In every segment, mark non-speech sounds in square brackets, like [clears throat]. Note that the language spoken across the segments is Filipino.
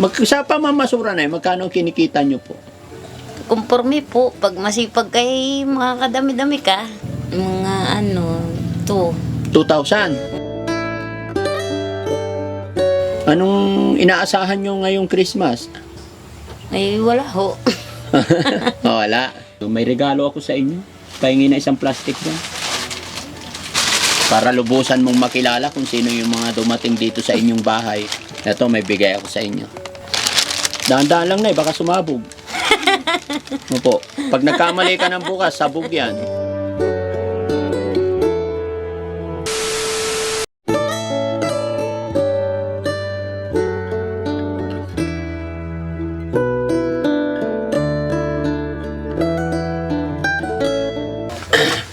Mag, sa pamamasura na magkano ang kinikita nyo po? Kumporme po, pag masipag kay mga kadami-dami ka, mga ano, to. 2,000. Anong inaasahan nyo ngayong Christmas? Ay, wala ho. [laughs] oh, wala. May regalo ako sa inyo. Pahingi na isang plastic yan. Para lubusan mong makilala kung sino yung mga dumating dito sa inyong bahay. Ito, may bigay ako sa inyo. Dahan-dahan lang na eh, baka sumabog. [laughs] Opo. Pag nagkamali ka ng bukas, sabog yan.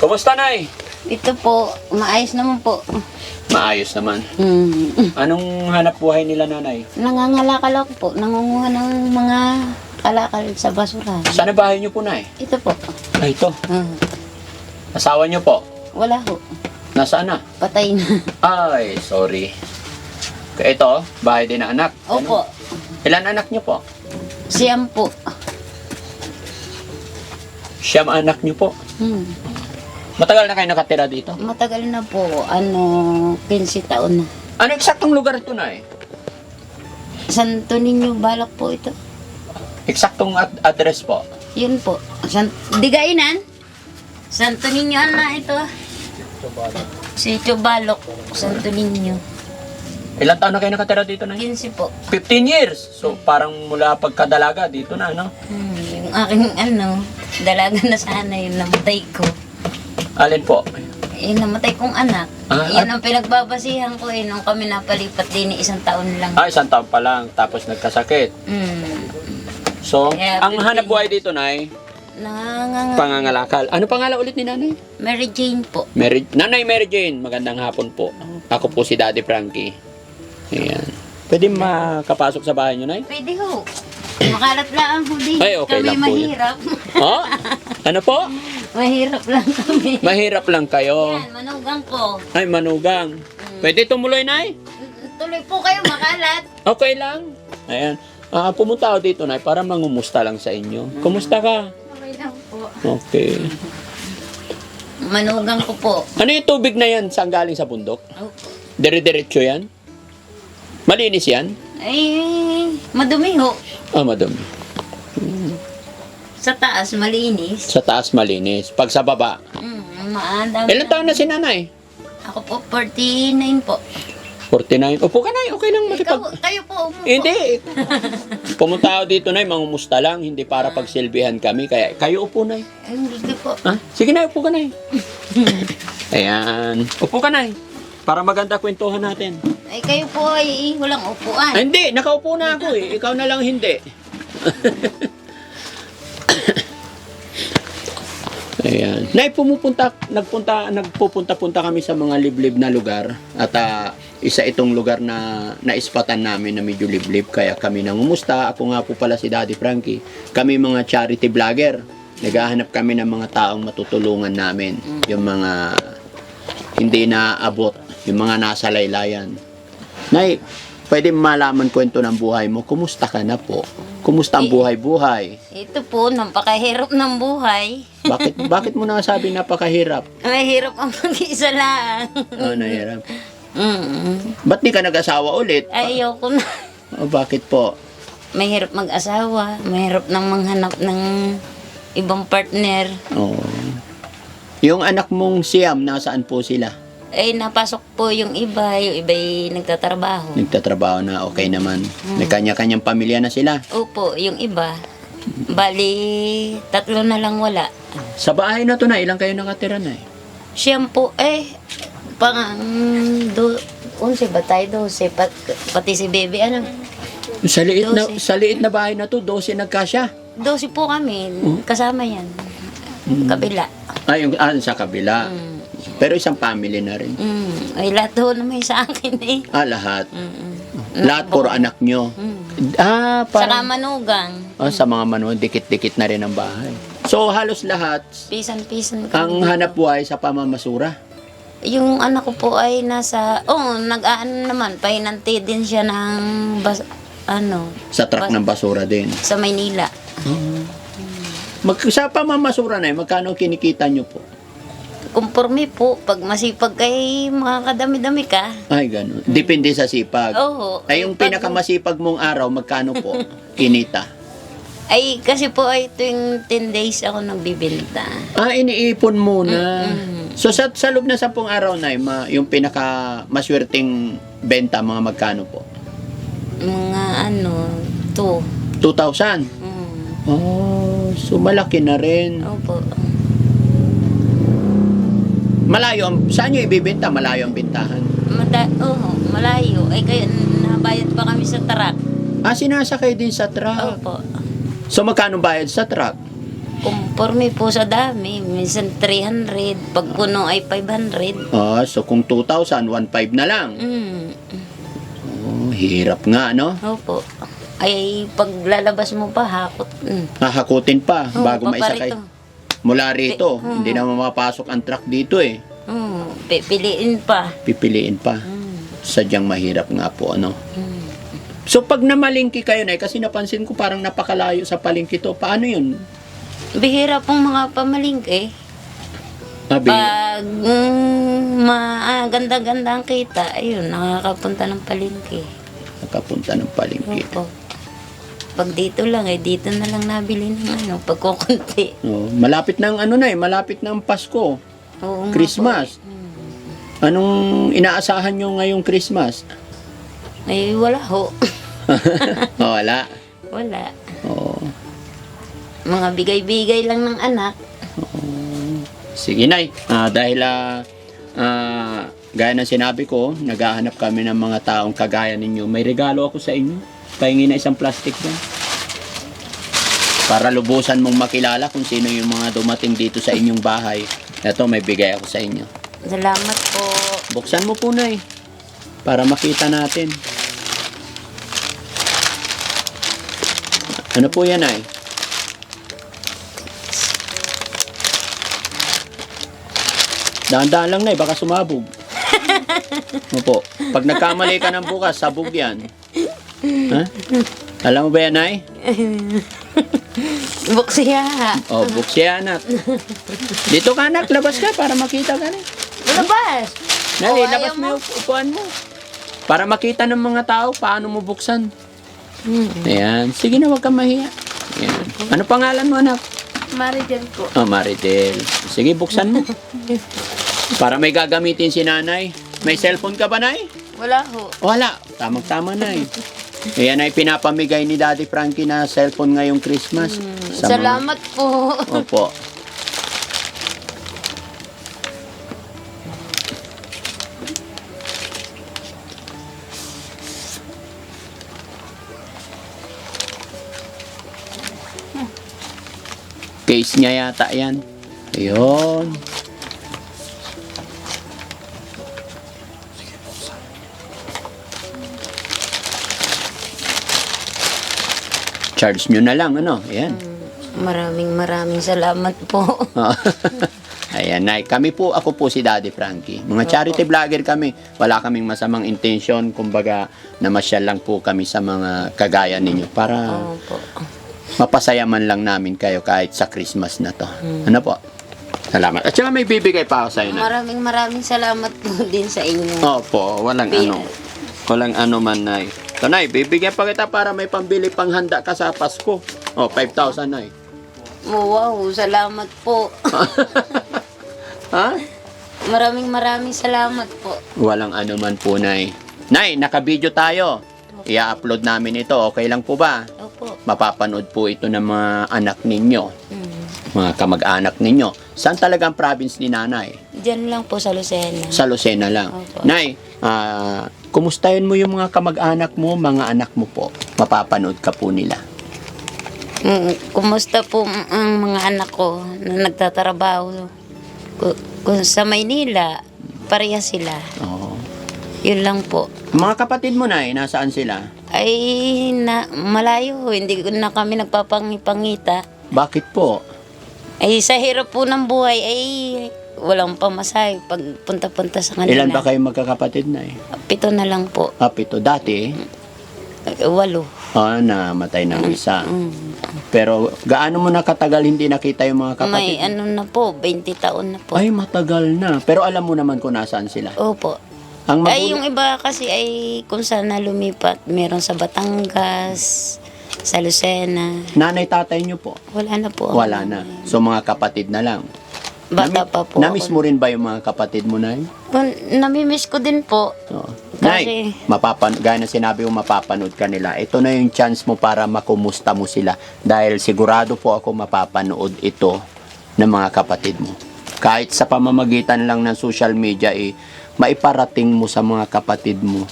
Kumusta, Nay? Ito po, maayos naman po. Maayos naman. Hmm. Anong hanap buhay nila, Nanay? Nangangalakal ako po, nangunguha ng mga kalakal sa basura. Saan ang bahay niyo po, Nay? Ito po. Ay, ito. Ah, Asawa niyo po. wala ho, Nasaan na? patay na. Ay, sorry. Kaya ito, bahay din ng anak. Opo, Ilan anak niyo po? siyam po. Siyam anak niyo po. Hmm. Matagal na kayo nakatira dito? Matagal na po, ano, 15 taon na. Ano eksaktong lugar ito na eh? Santo Niño Balak po ito. Eksaktong ad- address po. Yun po. San Digainan? Santo Niño na ito. Sitio Balok, Santo Niño. Ilan taon na kayo nakatira dito na? 15 po. 15 years. So, parang mula pagkadalaga dito na, no? Hmm, yung aking ano, dalaga na sana yung namatay ko. Alin po? Yung namatay kong anak. Ah, yan ang pinagbabasihan ko eh nung kami napalipat din eh, isang taon lang. Ah, isang taon pa lang, tapos nagkasakit. Hmm. So, Kaya, ang 15 hanap buhay dito, Nay, Nanganganga. pangangalakal. Ano pangalan ulit ni Nanay? Mary Jane po. Mary, Nanay Mary Jane, magandang hapon po. Ako po si Daddy Frankie. Ayan. Pwede makapasok sa bahay niyo, Nay? Pwede ho. Makalat lang ho din. Ay, okay kami lang po yun. mahirap. Oh? Ano po? [laughs] mahirap lang kami. Mahirap lang kayo. Yan, manugang ko. Ay, manugang. Pwede tumuloy, Nay? Tuloy po kayo makalat. Okay lang. Ayan. Ah, pumunta ako dito, Nay, para mangumusta lang sa inyo. Kumusta ka? Okay lang po. Okay. Manugang ko po. Ano yung tubig na yan? Saan galing sa bundok? Opo. Dire-diretso yan? Malinis yan? Ay, madumi ho. Ah, madami. Sa taas, malinis. Sa taas malinis. Pag sa baba. Mm, maandam. Ilan taon na si nanay? Ako po, 49 po. 49. Upo ka na, okay lang Ikaw, makipag... kayo po umupo. Hindi. [laughs] Pumunta ako dito, Nay, mangumusta lang. Hindi para pagsilbihan kami. Kaya, kayo upo, Nay. Ay, Hindi po. Ha? Sige na, upo ka, Nay. [laughs] Ayan. Upo ka, Nay. Para maganda kwentuhan natin. Ay, kayo po ay walang upuan. Ah, hindi, nakaupo na ako eh. Ikaw na lang hindi. [laughs] Ayan. Nay, pumupunta, nagpunta, nagpupunta-punta kami sa mga liblib na lugar. At ah, isa itong lugar na naispatan namin na medyo liblib. Kaya kami nangumusta. Ako nga po pala si Daddy Frankie. Kami mga charity vlogger. Naghahanap kami ng mga taong matutulungan namin. Yung mga hindi naabot. Yung mga nasa laylayan. Nay, pwede malaman kwento ng buhay mo. Kumusta ka na po? Kumusta ang buhay-buhay? Ito po, napakahirap ng buhay. Bakit [laughs] bakit mo nasabi napakahirap? Mahirap ang mag-isa lang. Oh, nahirap. Mm. Ba't di ka nag-asawa ulit? Ayoko na. Oh, bakit po? Mahirap mag-asawa. Mahirap nang manghanap ng ibang partner. Oh. Yung anak mong siyam, nasaan po sila? Ay, napasok po yung iba. Yung iba ay nagtatrabaho. Nagtatrabaho na okay naman. May kanya-kanyang pamilya na sila. Opo, yung iba. Bali, tatlo na lang wala. Sa bahay na to na, ilang kayo nakatira na eh? Siyam po, eh, pang, do, unsi ba tayo, 12, pat, pati si baby, ano, Sa liit na, Dose. sa liit na bahay na to, 12 nagkasya. 12 po kami, kasama yan. Kabila. Ay, yung ah, sa kabila. Mm. Pero isang family na rin. Mm. Ay, lahat ho na may sa akin eh. Ah, lahat. Mm-mm. Lahat puro anak nyo. Mm. Ah, Saka parang manugang, ah, sa mga manuan, dikit-dikit na rin ang bahay. So, halos lahat, pisan-pisan ang kami. hanap buhay sa pamamasura. Yung anak ko po ay nasa, oh, nag-aan naman, pahinanti din siya ng bas, ano, Sa truck Bas- ng basura din. sa Maynila. Mag, sa pamamasura na magkano kinikita nyo po? Kumporme po, pag masipag kay makakadami-dami ka. Ay, ganun. Depende sa sipag. Oo. Ay, yung pag- pinakamasipag mong araw, magkano po [laughs] kinita? Ay, kasi po ay tuwing 10 days ako nagbibenta. Ah, iniipon muna. So, sa, sa loob na 10 araw na, ma, yung pinaka maswerteng benta, mga magkano po? Mga ano, 2. 2,000. Mm. Oh, so malaki na rin. Opo. Malayo, ang, saan nyo ibibenta? Malayo ang bintahan. Mada, oh, malayo. Ay, kaya nabayad pa kami sa truck. Ah, sinasakay din sa truck. Opo. So, magkano bayad sa truck? Kumporme po sa dami. Minsan 300. Pag puno ay 500. Ah, so kung 2,000, 1,500 na lang. Mm. Oh, hirap nga, no? Opo. Ay, pag lalabas mo pa, hakot. Mm. Hahakutin pa Oo, bago maisakay. paparito. Mula rito, Mm. hindi na mapapasok ang truck dito eh. Mm. Pipiliin pa. Pipiliin pa. Mm. Sadyang mahirap nga po, ano? Mm. So, pag namalingki kayo na, kasi napansin ko parang napakalayo sa palingki to. Paano yun? Bihira pong mga pamalingke. Abi, Pag mm, ma, ah, ganda-ganda ang kita, ayun, nakakapunta ng palingke. nakapunta ng palingki. Opo. Pag dito lang, eh, dito na lang nabili ng ano, pagkukunti. [laughs] Oh, malapit ng ano na eh, malapit ng Pasko. Oo nga Christmas. po. Anong inaasahan nyo ngayong Christmas? Ay, wala ho. [laughs] oh, wala. wala. Oh. Mga bigay-bigay lang ng anak. Sige, Nay. Ah, dahil ah, ah, gaya ng sinabi ko, naghahanap kami ng mga taong kagaya ninyo. May regalo ako sa inyo. Pahingi na isang plastic yan. Para lubusan mong makilala kung sino yung mga dumating dito sa inyong bahay. Ito, may bigay ako sa inyo. Salamat po. Buksan mo po, Nay. Para makita natin. Ano po yan, Nay? Dahan-dahan lang, Nay. Baka sumabog. [laughs] Opo. Pag nagkamali ka ng bukas, sabog yan. Ha? Alam mo ba yan, Nay? [laughs] Buksiya. O, buksi anak. Dito ka, anak. Labas ka para makita ka na. Labas. Nay, Oh, labas mo yung upuan mo. Para makita ng mga tao paano mo buksan. Hmm. Ayan. Sige na, huwag kang mahiya. Ayan. Ano pangalan mo, anak? Marijan po. Oh, Maritel. Sige, buksan mo. Para may gagamitin si nanay. May cellphone ka ba, nay? Wala ho. Wala. Tamang-tama, nay. Ayan ay pinapamigay ni Daddy Frankie na cellphone ngayong Christmas. Sa mga- Salamat po. Opo. Case niya yata yan. Ayun. Charge nyo na lang, ano? Ayan. Maraming maraming salamat po. [laughs] Ayan, Nay. Kami po, ako po si Daddy Frankie. Mga charity vlogger kami. Wala kaming masamang intention. Kumbaga, namasyal lang po kami sa mga kagaya ninyo para Opo. mapasaya man lang namin kayo kahit sa Christmas na to. Ano po? Salamat. At saka may bibigay pa ako sa'yo na. Maraming maraming salamat po [laughs] din sa inyo. Opo, walang Bi- ano. Walang ano man, Nay. Ito, Nay, bibigyan pa kita para may pambili panghanda ka sa Pasko. Oh, 5,000, Nay. Oh, wow, salamat po. [laughs] ha? Maraming maraming salamat po. Walang ano man po, Nay. Nay, naka-video tayo. I-upload namin ito. Okay lang po ba? Opo. Mapapanood po ito ng mga anak ninyo, Mm. mga kamag-anak ninyo. Saan talagang province ni nanay? Diyan lang po sa Lucena. Sa Lucena lang. Opo. Nay, ah, kumustahin mo yung mga kamag-anak mo, mga anak mo po. Mapapanood ka po nila. Mm, kumusta po ang mga anak ko na nagtatrabaho Ku- ku- sa Maynila? Pareha sila. Oo. Yun lang po. Mga kapatid mo, Nay, nasaan sila? Ay, na, malayo. Hindi ko na kami nagpapangipangita. Bakit po? Ay, sa hirap po ng buhay, ay walang pamasahe pag punta-punta sa kanila. Ilan ba kayo magkakapatid, Nay? Pito na lang po. Ah, pito. Dati, Walo. Ah, namatay ng isa. Mm. Pero gaano mo na katagal hindi nakita yung mga kapatid? May ano na po, 20 taon na po. Ay, matagal na. Pero alam mo naman kung nasaan sila. Opo. Ang magulang- Ay, yung iba kasi ay kung saan na lumipat. Meron sa Batangas, sa Lucena. nanay tatay niyo po. Wala na po. Wala na. So mga kapatid na lang. Bata Nami- pa po. Namiss ako. mo rin ba yung mga kapatid mo, Nay? Well, namimiss ko din po. Oo. Kasi- Nay, mapapan gaya na sinabi mo, mapapanood ka nila. Ito na yung chance mo para makumusta mo sila. Dahil sigurado po ako mapapanood ito ng mga kapatid mo. Kahit sa pamamagitan lang ng social media, eh, maiparating mo sa mga kapatid mo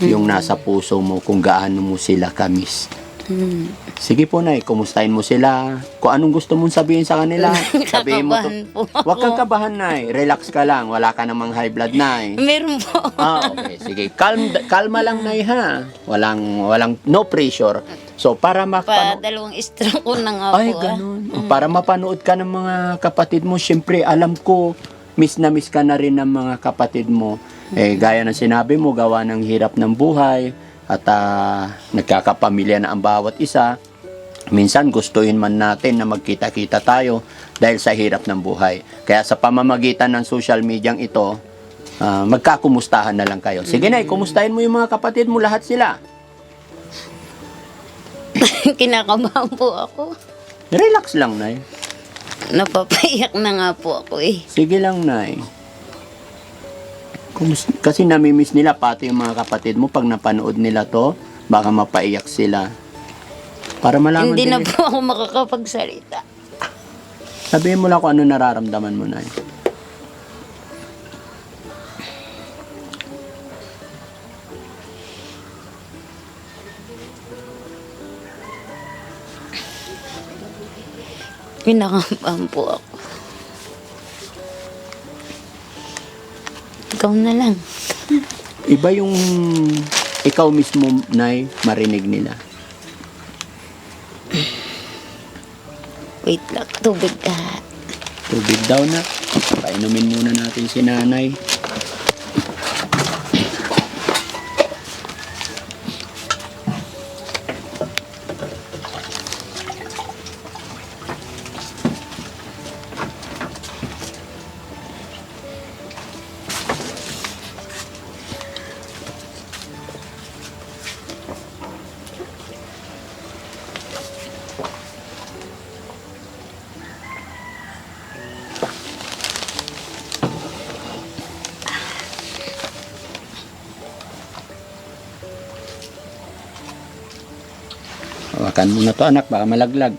yung nasa puso mo kung gaano mo sila kamis. Hmm. Sige po, Nay, kumustahin mo sila. Kung anong gusto mong sabihin sa kanila, [laughs] sabihin mo. Kakabahan po ako. Huwag kang kabahan, Nay. Relax ka lang. Wala ka namang high blood, Nay. Meron po. Ah, okay. Sige. Calm, kalma lang, Nay, ha? Walang, walang, no pressure. So, para Pa mapanood. dalawang stroke ko na nga Ay, po. ah. ganun. Para mapanood ka ng mga kapatid mo, syempre, alam ko, miss na miss ka na rin ng mga kapatid mo. Eh, gaya ng sinabi mo, gawa ng hirap ng buhay, at ah, nagkakapamilya na ang bawat isa. Minsan gustuin man natin na magkita-kita tayo dahil sa hirap ng buhay. Kaya sa pamamagitan ng social media ito, ah, magkakumustahan na lang kayo. Sige na, kumustahin mo yung mga kapatid mo, lahat sila. [coughs] Kinakabahan po ako. Relax lang, Nay. Napapaiyak na nga po ako eh. Sige lang, Nay. Kumus- Kasi namimiss nila pati yung mga kapatid mo pag napanood nila to, baka mapaiyak sila. Para malaman Hindi din na nila. po ako makakapagsalita. Sabihin mo lang kung ano nararamdaman mo, Nay. Kinakabahan po ako. Ikaw na lang. Iba yung ikaw mismo, Nay, marinig nila. Wait lang, tubig ka. Tubig daw na. Painumin muna natin si nanay. Hawakan mo na to anak, baka malaglag.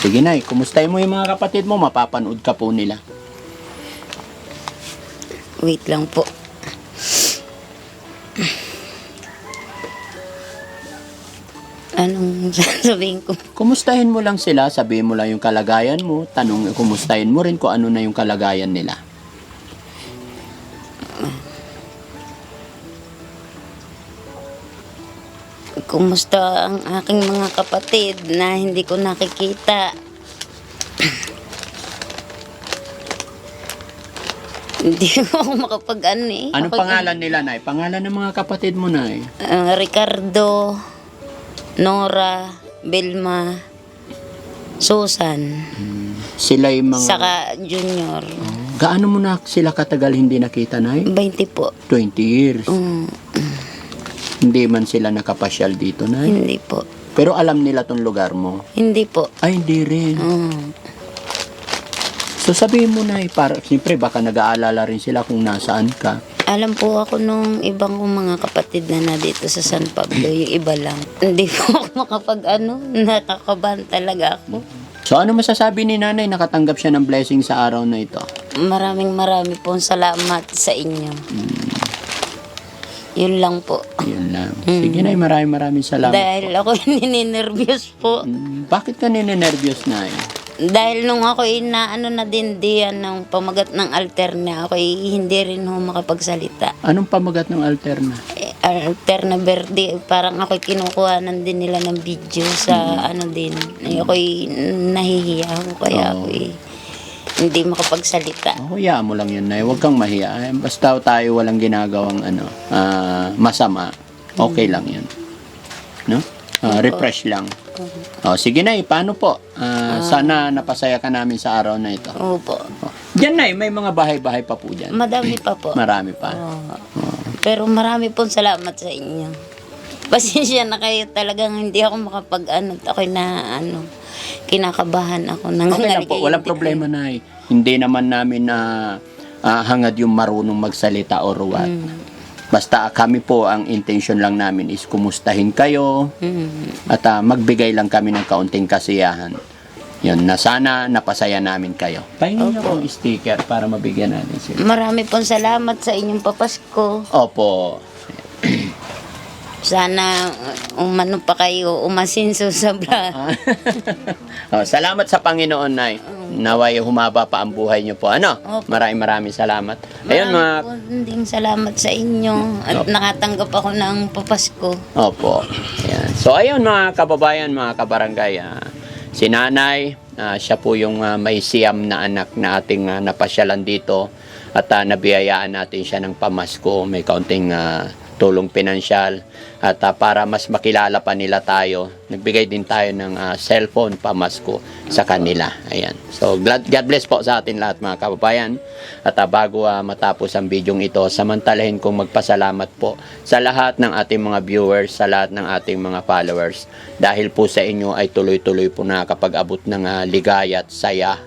Sige na, kumustahin mo yung mga kapatid mo, mapapanood ka po nila. Wait lang po. Anong [laughs] sasabihin ko? Kumustahin mo lang sila, sabihin mo lang yung kalagayan mo, tanong, kumustahin mo rin kung ano na yung kalagayan nila. Kumusta ang aking mga kapatid na hindi ko nakikita? [clears throat] hindi mo ako makapag ano eh. Anong Kapag- pangalan nila, Nay? Pangalan ng mga kapatid mo, Nay? Ah, Ricardo, Nora, Belma, Susan, Sila yung mga... saka Junior. Gaano mo na sila katagal hindi nakita, Nay? 20 po. 20 years. Mm, Hindi man sila nakapasyal dito, Nay. hindi po. Pero alam nila tong lugar mo. Hindi po. Ay, hindi rin. Mm. So sabihin mo, Nay, para, siyempre baka nag-aalala rin sila kung nasaan ka. Alam po ako nung ibang kong mga kapatid na na dito sa San Pablo, yung iba lang. Hindi po ako makapag ano, nakakabahan talaga ako. So ano masasabi ni nanay nakatanggap siya ng blessing sa araw na ito? Maraming marami pong salamat sa inyo. Yun lang po. Yun lang. Sige na, maraming maraming salamat. Dahil ako [laughs] ninenervyos po. Mm, Bakit ka ninenervyos na Dahil nung ako inaano na din diyan ng pamagat ng alterna, ako hindi rin ho makapagsalita. Anong pamagat ng alterna? Eh, Alterna verde, parang ako kinukuhanan din nila ng video sa ano din. Eh, ako nahihiya ako kaya ako hindi makapagsalita. Oh, hayaan mo lang yun, Nay. Huwag kang mahiya. Eh, Basta tayo walang ginagawang ano, ah, masama. Okay lang yun. no? Ah, refresh lang. Oh, sige na, paano po? Ah, sana napasaya ka namin sa araw na ito. Opo. Oh. Diyan na, may mga bahay-bahay pa po dyan. Madami pa po. [clears throat] Marami pa. Oo. Pero marami pong salamat sa inyo. Pasensya na kayo talagang hindi ako makapag ano, ako na ano, kinakabahan ako ng Okay lang po, walang problema na Hindi naman namin na ah, hangad yung marunong magsalita or what. Basta kami po, ang intention lang namin is kumustahin kayo Mm. at ah, magbigay lang kami ng kaunting kasiyahan. Yun, na sana napasaya namin kayo. Pahingin niyo akong sticker para mabigyan natin sila. Marami pong salamat sa inyong papasko. Opo. Sana umano pa kayo, umasinso sa bra. [laughs] Ah. oh, salamat sa Panginoon, Nay. Naway humaba pa ang buhay niyo po. Ano? Opo. Maraming maraming salamat. Ayun mga Marami po ding salamat sa inyo at nakatanggap ako ng papasko. Opo. Ayan. So ayun mga kababayan, mga kabarangay, ah, si nanay, ah, siya po yung ah, may siyam na anak na ating ah, napasyalan dito at ah, nabiyayaan natin siya ng pamasko, may kaunting ah, tulong pinansyal at ah, para mas makilala pa nila tayo, nagbigay din tayo ng ah, cellphone pamasko sa kanila. Ayan. So glad, God bless po sa atin lahat mga kababayan. At ah, bago ah, matapos ang bidyong ito, samantalahin kong magpasalamat po sa lahat ng ating mga viewers, sa lahat ng ating mga followers. Dahil po sa inyo ay tuloy-tuloy po nakakapag-abot ng ah, ligaya at saya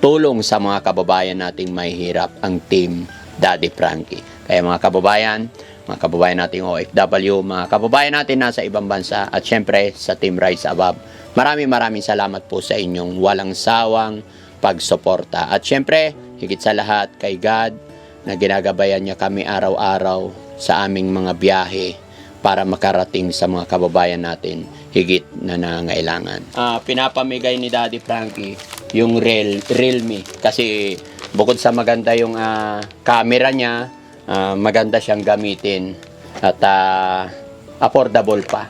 tulong sa mga kababayan nating may hirap ang team Daddy Frankie. Kaya mga kababayan, mga kababayan nating OFW, mga kababayan natin nasa ibang bansa at syempre sa Team Rise Above. Maraming maraming salamat po sa inyong walang sawang pagsuporta. At syempre, higit sa lahat kay God na ginagabayan niya kami araw-araw sa aming mga biyahe para makarating sa mga kababayan natin higit na nangailangan. Ah, pinapamigay ni Daddy Frankie yung Real, Realme kasi bukod sa maganda yung ah, camera niya, ah, maganda siyang gamitin at ah, affordable pa.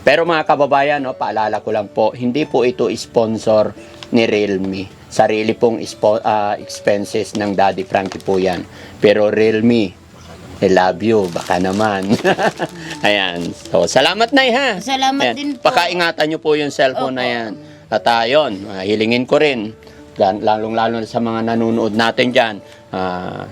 Pero mga kababayan, no, paalala ko lang po, hindi po ito sponsor ni Realme. Sarili pong ispo- ah, expenses ng Daddy Frankie po yan. Pero Realme, I love you, baka naman. [laughs] Ayan. So, salamat na ha. Salamat Ayan. din po. Pakaingatan nyo po yung cellphone na Opo. yan. At ayon, hilingin ko rin, lalong-lalo na sa mga nanonood natin dyan, ah,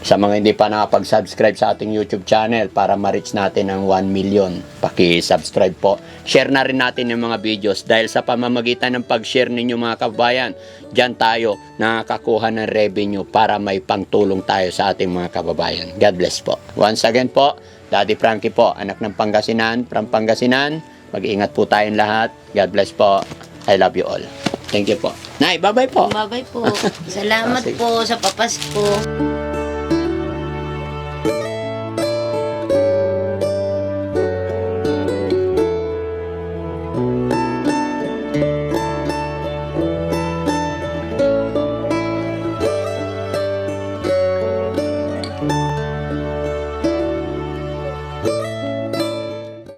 sa mga hindi pa nakapag-subscribe sa ating YouTube channel para ma-reach natin ang 1 million, paki-subscribe po. Share na rin natin yung mga videos dahil sa pamamagitan ng pag-share ninyo mga kababayan, dyan tayo nakakakuha ng revenue para may pangtulong tayo sa ating mga kababayan. God bless po. Once again po, Daddy Frankie po, anak ng Pangasinan, from Pangasinan. Mag-ingat po tayong lahat. God bless po. I love you all. Thank you po. Nay, bye-bye po. Babay po. [laughs] Salamat Sige. po sa papasko.